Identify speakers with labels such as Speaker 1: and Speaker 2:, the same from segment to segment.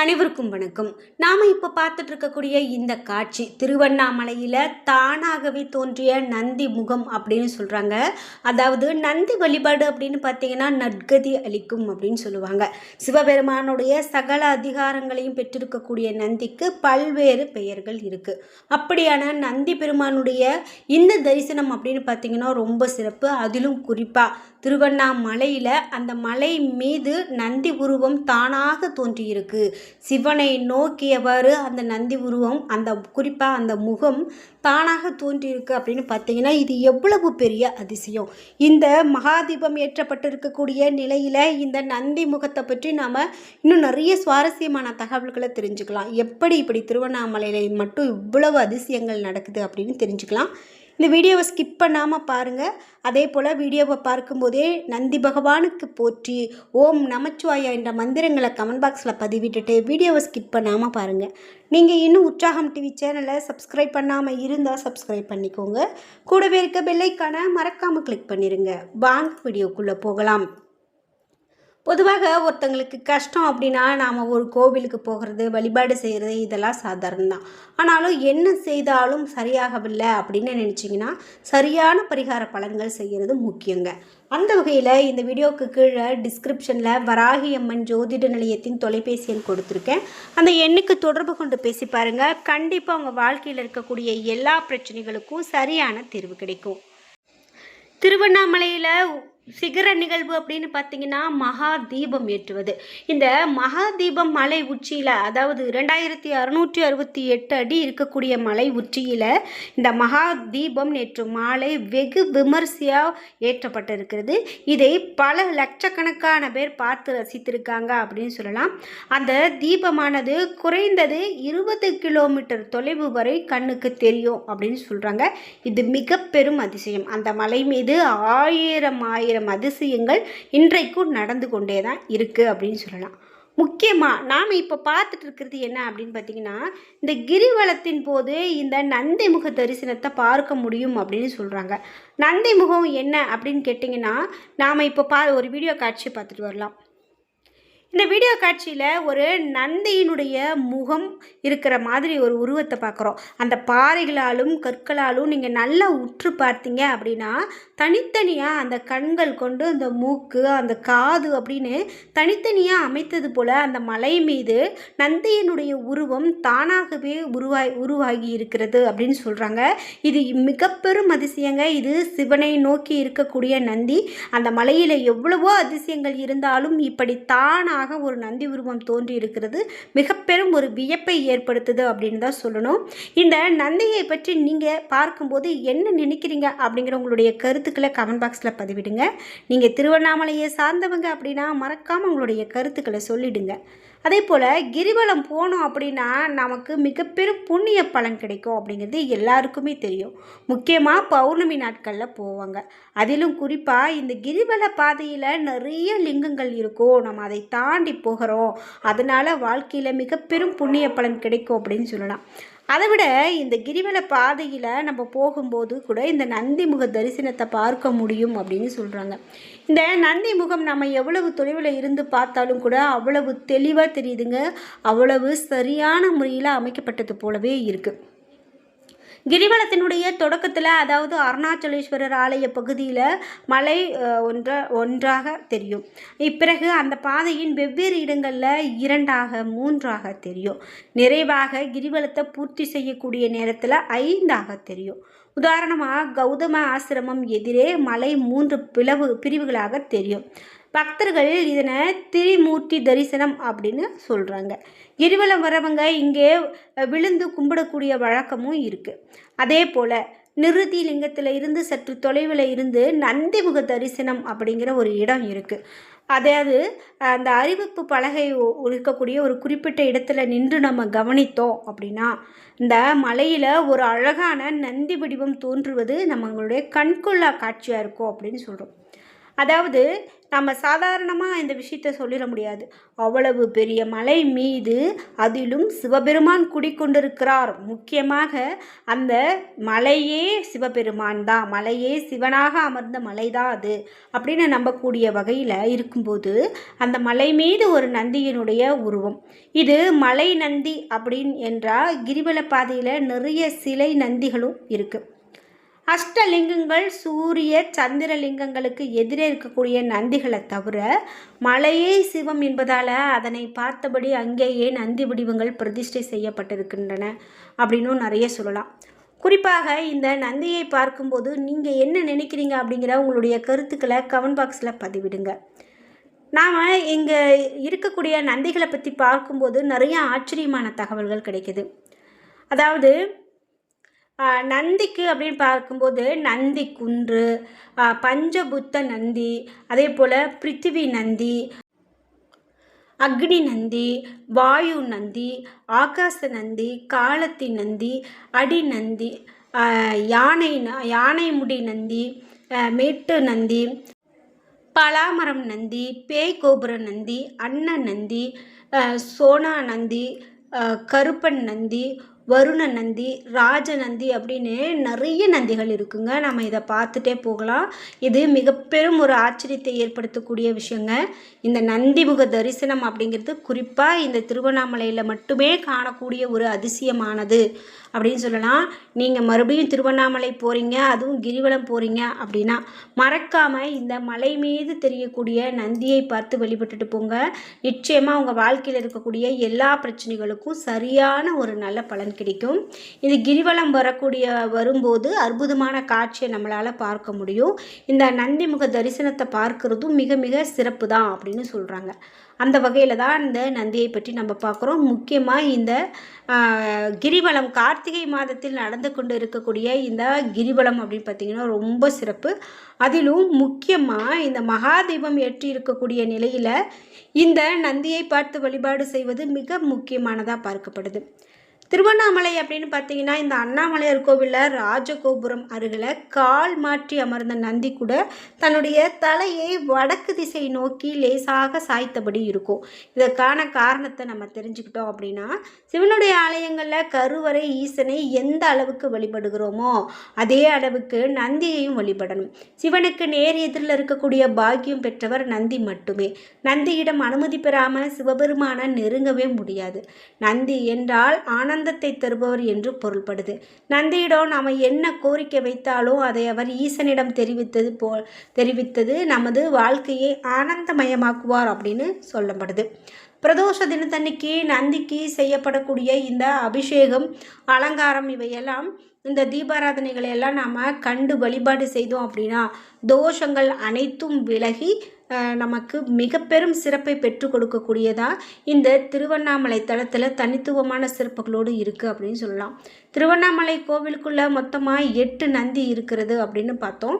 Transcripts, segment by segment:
Speaker 1: அனைவருக்கும் வணக்கம். நாம் இப்போ பார்த்துட்டு இருக்கக்கூடிய இந்த காட்சி திருவண்ணாமலையில் தானாகவே தோன்றிய நந்தி முகம் அப்படின்னு சொல்கிறாங்க அதாவது நந்தி வழிபாடு அப்படின்னு பார்த்தீங்கன்னா நற்கதி அளிக்கும் அப்படின்னு சொல்லுவாங்க. சிவபெருமானுடைய சகல அதிகாரங்களையும் பெற்றிருக்கக்கூடிய நந்திக்கு பல்வேறு பெயர்கள் இருக்குது அப்படியான நந்தி பெருமானுடைய இந்த தரிசனம் அப்படின்னு பார்த்தீங்கன்னா ரொம்ப சிறப்பு. அதிலும் குறிப்பாக திருவண்ணாமலையில் அந்த மலை மீது நந்தி உருவம் தானாக தோன்றியிருக்கு. சிவனை நோக்கியவாறு அந்த நந்தி உருவம் அந்த குறிப்பாக அந்த முகம் தானாக தோன்றியிருக்கு அப்படின்னு பார்த்தீங்கன்னா இது எவ்வளவு பெரிய அதிசயம். இந்த மகாதீபம் ஏற்றப்பட்டிருக்கக்கூடிய நிலையில் இந்த நந்தி முகத்தை பற்றி நாம் இன்னும் நிறைய சுவாரஸ்யமான தகவல்களை தெரிஞ்சுக்கலாம். எப்படி இப்படி திருவண்ணாமலையில் மட்டும் இவ்வளவு அதிசயங்கள் நடக்குது அப்படின்னு தெரிஞ்சுக்கலாம். இந்த வீடியோவை ஸ்கிப் பண்ணாமல் பாருங்கள் அதே போல் வீடியோவை பார்க்கும்போதே நந்தி பகவானுக்கு போற்றி ஓம் நமச்சிவாயா என்ற மந்திரங்களை கமெண்ட் பாக்ஸில் பதிவிட்டுட்டு வீடியோவை ஸ்கிப் பண்ணாமல் பாருங்கள் நீங்கள் இன்னும் உற்சாகம் டிவி சேனலை சப்ஸ்கிரைப் பண்ணாமல் இருந்தால் சப்ஸ்கிரைப் பண்ணிக்கோங்க. கூடவே இருக்க பெல்லைக்கான மறக்காமல் கிளிக் பண்ணிடுங்க வாங்க வீடியோக்குள்ளே போகலாம். பொதுவாக ஒருத்தங்களுக்கு கஷ்டம் அப்படின்னா நாம் ஒரு கோவிலுக்கு போகிறது வழிபாடு செய்கிறது இதெல்லாம் சாதாரணம் தான் ஆனாலும் என்ன செய்தாலும் சரியாகவில்லை அப்படின்னு நினச்சிங்கன்னா சரியான பரிகார பலன்கள் செய்கிறது முக்கியங்க. அந்த வகையில் இந்த வீடியோவுக்கு கீழே டிஸ்கிரிப்ஷனில் வராகி அம்மன் ஜோதிட நிலையத்தின் தொலைபேசி எண் கொடுத்துருக்கேன். அந்த எண்ணுக்கு தொடர்பு கொண்டு பேசி பாருங்கள் கண்டிப்பாக உங்கள் வாழ்க்கையில் இருக்கக்கூடிய எல்லா பிரச்சனைகளுக்கும் சரியான தீர்வு கிடைக்கும். திருவண்ணாமலையில் சிகர நிகழ்வு அப்படின்னு பார்த்தீங்கன்னா மகா தீபம் ஏற்றுவது. இந்த மகா தீபம் மலை உச்சியில் அதாவது இரண்டாயிரத்தி அறுநூற்றி அறுபத்தி எட்டு அடி இருக்கக்கூடிய மலை உச்சியில் இந்த மகா தீபம் நேற்று மாலை வெகு விமர்சையாக ஏற்றப்பட்டிருக்கிறது. இதை பல லட்சக்கணக்கான பேர் பார்த்து ரசித்திருக்காங்க அப்படின்னு சொல்லலாம். அந்த தீபமானது குறைந்தது இருபது கிலோமீட்டர் தொலைவு வரை கண்ணுக்கு தெரியும் அப்படின்னு சொல்கிறாங்க இது மிக பெரும் அதிசயம். அந்த மலை மீது ஆயிரம் ஆயிரம் அதிசயங்கள் இன்றைக்கும் நடந்து கொண்டே தான் இருக்குது அப்படின்னு சொல்லலாம். முக்கியமாக நாம் இப்போ பார்த்துட்டு இருக்கிறது என்ன அப்படின்னு பார்த்தீங்கன்னா இந்த கிரிவலத்தின் போது இந்த நந்தி முக தரிசனத்தை பார்க்க முடியும் அப்படின்னு சொல்கிறாங்க நந்தி முகம் என்ன அப்படின்னு கேட்டிங்கன்னா நாம் இப்போ பா ஒரு வீடியோ காட்சி பார்த்துட்டு வரலாம். இந்த வீடியோ காட்சியில் ஒரு நந்தியினுடைய முகம் இருக்கிற மாதிரி ஒரு உருவத்தை பார்க்குறோம். அந்த பாறைகளாலும் கற்களாலும் நீங்கள் நல்லா உற்று பார்த்தீங்க அப்படின்னா தனித்தனியாக அந்த கண்கள் கொண்டு அந்த மூக்கு அந்த காது அப்படின்னு தனித்தனியாக அமைத்தது போல் அந்த மலை மீது நந்தியினுடைய உருவம் தானாகவே உருவாய் உருவாகி இருக்கிறது அப்படின்னு சொல்கிறாங்க இது மிக பெரும் அதிசயங்க. இது சிவனை நோக்கி இருக்கக்கூடிய நந்தி. அந்த மலையில் எவ்வளவோ அதிசயங்கள் இருந்தாலும் இப்படி தானாக அழகாக ஒரு நந்தி உருவம் தோன்றி இருக்கிறது மிக பெரும் ஒரு வியப்பை ஏற்படுத்துது அப்படின்னு தான் சொல்லணும். இந்த நந்தியை பற்றி நீங்கள் பார்க்கும்போது என்ன நினைக்கிறீங்க அப்படிங்கிற உங்களுடைய கருத்துக்களை கமெண்ட் பாக்ஸில் பதிவிடுங்க. நீங்கள் திருவண்ணாமலையை சார்ந்தவங்க அப்படின்னா மறக்காமல் உங்களுடைய கருத்துக்களை சொல்லிடுங்க. அதே போல் கிரிவலம் போனோம் அப்படின்னா நமக்கு மிக பெரும் புண்ணிய பலன் கிடைக்கும் அப்படிங்கிறது எல்லாருக்குமே தெரியும். முக்கியமாக பௌர்ணமி நாட்களில் போவாங்க. அதிலும் குறிப்பாக இந்த கிரிவல பாதையில் நிறைய லிங்கங்கள் இருக்கும். நம்ம அதை தாண்டி போகிறோம். அதனால் வாழ்க்கையில் மிக பெரும் புண்ணிய பலன் கிடைக்கும் அப்படின்னு சொல்லலாம். அதை விட இந்த கிரிவல பாதையில் நம்ம போகும்போது கூட இந்த நந்தி முக தரிசனத்தை பார்க்க முடியும் அப்படின்னு சொல்கிறாங்க இந்த நந்தி முகம் நம்ம எவ்வளவு தொலைவில் இருந்து பார்த்தாலும் கூட அவ்வளவு தெளிவாக தெரியுதுங்க. அவ்வளவு சரியான முறையில் அமைக்கப்பட்டது போலவே இருக்குது கிரிவலத்தினுடைய தொடக்கத்தில் அதாவது அருணாச்சலேஸ்வரர் ஆலய பகுதியில் மலை ஒன்ற ஒன்றாக தெரியும். இப்பிறகு அந்த பாதையின் வெவ்வேறு இடங்களில் இரண்டாக மூன்றாக தெரியும். நிறைவாக கிரிவலத்தை பூர்த்தி செய்யக்கூடிய நேரத்தில் ஐந்தாக தெரியும். உதாரணமாக கௌதம ஆசிரமம் எதிரே மலை மூன்று பிளவு பிரிவுகளாக தெரியும். பக்தர்கள் இதனை திரிமூர்த்தி தரிசனம் அப்படின்னு சொல்கிறாங்க கிரிவலம் வரவங்க இங்கே விழுந்து கும்பிடக்கூடிய வழக்கமும் இருக்குது அதே போல் நிருதி லிங்கத்தில் இருந்து சற்று தொலைவில் இருந்து நந்திமுக தரிசனம் அப்படிங்கிற ஒரு இடம் இருக்குது அதாவது அந்த அறிவிப்பு பலகை இருக்கக்கூடிய ஒரு குறிப்பிட்ட இடத்துல நின்று நம்ம கவனித்தோம் அப்படின்னா இந்த மலையில் ஒரு அழகான நந்தி வடிவம் தோன்றுவது நம்மளுடைய கண்கொள்ளா காட்சியாக இருக்கும் அப்படின்னு சொல்கிறோம் அதாவது நம்ம சாதாரணமாக இந்த விஷயத்த சொல்லிட முடியாது. அவ்வளவு பெரிய மலை மீது அதிலும் சிவபெருமான் குடிக்கொண்டிருக்கிறார். முக்கியமாக அந்த மலையே சிவபெருமான் தான். மலையே சிவனாக அமர்ந்த மலை தான் அது அப்படின்னு நம்பக்கூடிய வகையில் இருக்கும்போது அந்த மலை மீது ஒரு நந்தியினுடைய உருவம். இது மலை நந்தி அப்படின்னு என்றால் கிரிவல பாதையில் நிறைய சிலை நந்திகளும் இருக்குது அஷ்டலிங்கங்கள் சூரிய சந்திரலிங்கங்களுக்கு எதிரே இருக்கக்கூடிய நந்திகளை தவிர மலையே சிவம் என்பதால் அதனை பார்த்தபடி அங்கேயே நந்தி வடிவங்கள் பிரதிஷ்டை செய்யப்பட்டிருக்கின்றன அப்படின்னும் நிறைய சொல்லலாம். குறிப்பாக இந்த நந்தியை பார்க்கும்போது நீங்கள் என்ன நினைக்கிறீங்க அப்படிங்கிற உங்களுடைய கருத்துக்களை கமெண்ட் பாக்ஸில் பதிவிடுங்க. நாம் இங்கே இருக்கக்கூடிய நந்திகளை பற்றி பார்க்கும்போது நிறைய ஆச்சரியமான தகவல்கள் கிடைக்குது. அதாவது நந்திக்கு அப்படின்னு பார்க்கும்போது நந்தி குன்று பஞ்சபுத்த நந்தி அதே போல் பிருத்திவி நந்தி அக்னி நந்தி வாயு நந்தி ஆகாச நந்தி காலத்தி நந்தி அடி நந்தி யானை ந- யானை முடி நந்தி மேட்டு நந்தி பலாமரம் நந்தி பேய் கோபுர நந்தி அன்ன நந்தி சோனா நந்தி கருப்பன் நந்தி வருண நந்தி ராஜ நந்தி அப்படின்னு நிறைய நந்திகள் இருக்குங்க. நம்ம இதை பார்த்துட்டே போகலாம். இது மிக பெரும் ஒரு ஆச்சரியத்தை ஏற்படுத்தக்கூடிய விஷயங்க. இந்த நந்திமுக தரிசனம் அப்படிங்கிறது குறிப்பாக இந்த திருவண்ணாமலையில் மட்டுமே காணக்கூடிய ஒரு அதிசயமானது அப்படின்னு சொல்லலாம். நீங்கள் மறுபடியும் திருவண்ணாமலை போகிறீங்க அதுவும் கிரிவலம் போகிறீங்க அப்படின்னா மறக்காமல் இந்த மலை மீது தெரியக்கூடிய நந்தியை பார்த்து வழிபட்டுட்டு போங்க. நிச்சயமாக உங்கள் வாழ்க்கையில் இருக்கக்கூடிய எல்லா பிரச்சனைகளுக்கும் சரியான ஒரு நல்ல பலன் கிடைக்கும். இது கிரிவலம் வரக்கூடிய வரும்போது அற்புதமான காட்சியை நம்மளால் பார்க்க முடியும். இந்த நந்திமுக தரிசனத்தை பார்க்கறதும் மிக மிக சிறப்பு தான் அப்படின்னு சொல்கிறாங்க அந்த வகையில் தான் இந்த நந்தியை பற்றி நம்ம பார்க்குறோம். முக்கியமாக இந்த கிரிவலம் கார்த்திகை மாதத்தில் நடந்து கொண்டு இருக்கக்கூடிய இந்த கிரிவலம் அப்படின்னு பார்த்திங்கன்னா ரொம்ப சிறப்பு. அதிலும் முக்கியமாக இந்த மகாதீபம் ஏற்றி இருக்கக்கூடிய நிலையில் இந்த நந்தியை பார்த்து வழிபாடு செய்வது மிக முக்கியமானதாக பார்க்கப்படுது. திருவண்ணாமலை அப்படின்னு பார்த்தீங்கன்னா இந்த அண்ணாமலையார் கோவிலில் ராஜகோபுரம் அருகில் கால் மாற்றி அமர்ந்த நந்தி கூட தன்னுடைய தலையை வடக்கு திசை நோக்கி லேசாக சாய்த்தபடி இருக்கும். இதற்கான காரணத்தை நம்ம தெரிஞ்சுக்கிட்டோம் அப்படின்னா சிவனுடைய ஆலயங்களில் கருவறை ஈசனை எந்த அளவுக்கு வழிபடுகிறோமோ அதே அளவுக்கு நந்தியையும் வழிபடணும். சிவனுக்கு நேர் எதிரில் இருக்கக்கூடிய பாக்கியம் பெற்றவர் நந்தி மட்டுமே. நந்தியிடம் அனுமதி பெறாமல் சிவபெருமான நெருங்கவே முடியாது. நந்தி என்றால் ஆனந்தத்தை தருபவர் என்று பொருள்படுது. நந்தியிடம் நாம் என்ன கோரிக்கை வைத்தாலும் அதை அவர் ஈசனிடம் தெரிவித்தது போல் தெரிவித்தது நமது வாழ்க்கையை ஆனந்தமயமாக்குவார் அப்படின்னு சொல்லப்படுது. பிரதோஷ தினத்தன்னைக்கு நந்திக்கு செய்யப்படக்கூடிய இந்த அபிஷேகம் அலங்காரம் இவையெல்லாம் இந்த தீபாராதனைகளை எல்லாம் நாம் கண்டு வழிபாடு செய்தோம் அப்படின்னா தோஷங்கள் அனைத்தும் விலகி நமக்கு மிக பெரும் சிறப்பை பெற்றுக் கொடுக்கக்கூடியதாக இந்த திருவண்ணாமலை தளத்தில் தனித்துவமான சிறப்புகளோடு இருக்குது அப்படின்னு சொல்லலாம். திருவண்ணாமலை கோவிலுக்குள்ள மொத்தமாக எட்டு நந்தி இருக்கிறது அப்படின்னு பார்த்தோம்.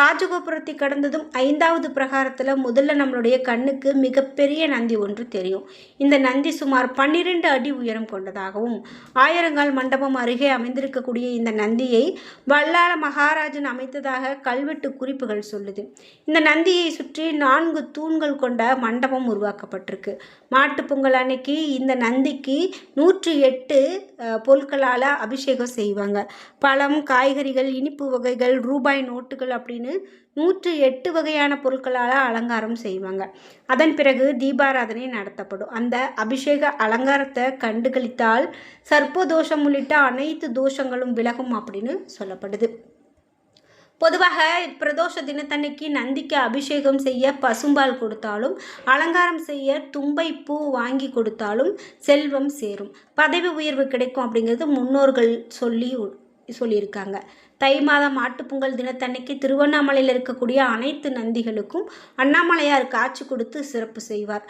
Speaker 1: ராஜகோபுரத்தை கடந்ததும் ஐந்தாவது பிரகாரத்தில் முதல்ல நம்மளுடைய கண்ணுக்கு மிகப்பெரிய நந்தி ஒன்று தெரியும். இந்த நந்தி சுமார் பன்னிரெண்டு அடி உயரம் கொண்டதாகவும் ஆயிரங்கால் மண்டபம் அருகே அமைந்திருக்கக்கூடிய இந்த நந்தியை வல்லாள மகாராஜன் அமைத்ததாக கல்வெட்டு குறிப்புகள் சொல்லுது. இந்த நந்தியை சுற்றி நான்கு தூண்கள் கொண்ட மண்டபம் உருவாக்கப்பட்டிருக்கு. மாட்டுப் பொங்கல் அன்னைக்கு இந்த நந்திக்கு நூற்றி எட்டு பொருட்களால் அபிஷேகம் செய்வாங்க. பழம் காய்கறிகள் இனிப்பு வகைகள் ரூபாய் நோட்டுகள் அப்படின்னு நூற்றி எட்டு வகையான பொருட்களால் அலங்காரம் செய்வாங்க. அதன் பிறகு தீபாராதனை நடத்தப்படும். அந்த அபிஷேக அலங்காரத்தை கண்டுகளித்தால் சர்ப்பதோஷம் உள்ளிட்ட அனைத்து தோஷங்களும் விலகும் அப்படின்னு சொல்லப்படுது. பொதுவாக பிரதோஷ தினத்தன்னைக்கு நந்திக்கு அபிஷேகம் செய்ய பசும்பால் கொடுத்தாலும் அலங்காரம் செய்ய தும்பை பூ வாங்கி கொடுத்தாலும் செல்வம் சேரும். பதவி உயர்வு கிடைக்கும் அப்படிங்கிறது முன்னோர்கள் சொல்லி சொல்லியிருக்காங்க. தை மாதம் மாட்டுப்பொங்கல் தினத்தன்னைக்கு திருவண்ணாமலையில் இருக்கக்கூடிய அனைத்து நந்திகளுக்கும் அண்ணாமலையார் காட்சி கொடுத்து சிறப்பு செய்வார்.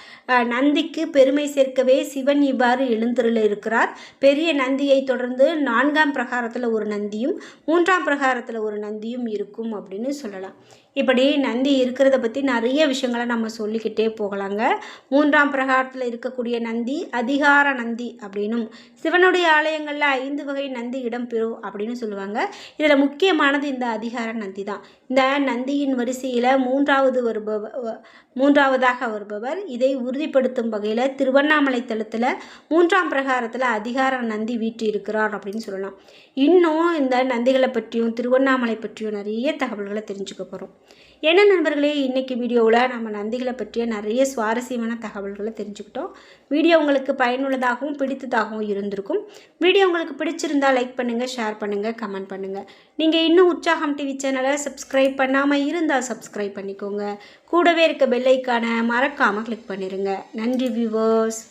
Speaker 1: நந்திக்கு பெருமை சேர்க்கவே சிவன் இவ்வாறு எழுந்தருள இருக்கிறார். பெரிய நந்தியை தொடர்ந்து நான்காம் பிரகாரத்தில் ஒரு நந்தியும் மூன்றாம் பிரகாரத்தில் ஒரு நந்தியும் இருக்கும் அப்படின்னு சொல்லலாம். இப்படி நந்தி இருக்கிறத பற்றி நிறைய விஷயங்களை நம்ம சொல்லிக்கிட்டே போகலாங்க. மூன்றாம் பிரகாரத்தில் இருக்கக்கூடிய நந்தி அதிகார நந்தி அப்படின்னும். சிவனுடைய ஆலயங்களில் ஐந்து வகை நந்தி இடம்பெறும் அப்படின்னு சொல்லுவாங்க. இதில் முக்கியமானது இந்த அதிகார நந்தி தான். இந்த நந்தியின் வரிசையில் மூன்றாவது வருபவர் மூன்றாவதாக வருபவர். இதை உறுதிப்படுத்தும் வகையில் திருவண்ணாமலை தளத்தில் மூன்றாம் பிரகாரத்தில் அதிகார நந்தி வீட்டு இருக்கிறார் அப்படின்னு சொல்லலாம். இன்னும் இந்த நந்திகளை பற்றியும் திருவண்ணாமலை பற்றியும் நிறைய தகவல்களை தெரிஞ்சுக்க போகிறோம் என்ன நண்பர்களே இன்றைக்கி வீடியோவில் நம்ம நந்திகளை பற்றிய நிறைய சுவாரஸ்யமான தகவல்களை தெரிஞ்சுக்கிட்டோம். வீடியோ உங்களுக்கு பயனுள்ளதாகவும் பிடித்ததாகவும் இருந்திருக்கும். வீடியோ உங்களுக்கு பிடிச்சிருந்தால் லைக் பண்ணுங்கள் ஷேர் பண்ணுங்கள் கமெண்ட் பண்ணுங்கள் நீங்கள் இன்னும் உற்சாகம் டிவி சேனலை சப்ஸ்கிரைப் பண்ணாமல் இருந்தால் சப்ஸ்கிரைப் பண்ணிக்கோங்க. கூடவே இருக்க பெல்லைக்கான மறக்காமல் கிளிக் பண்ணிடுங்க நன்றி வியூவர்ஸ்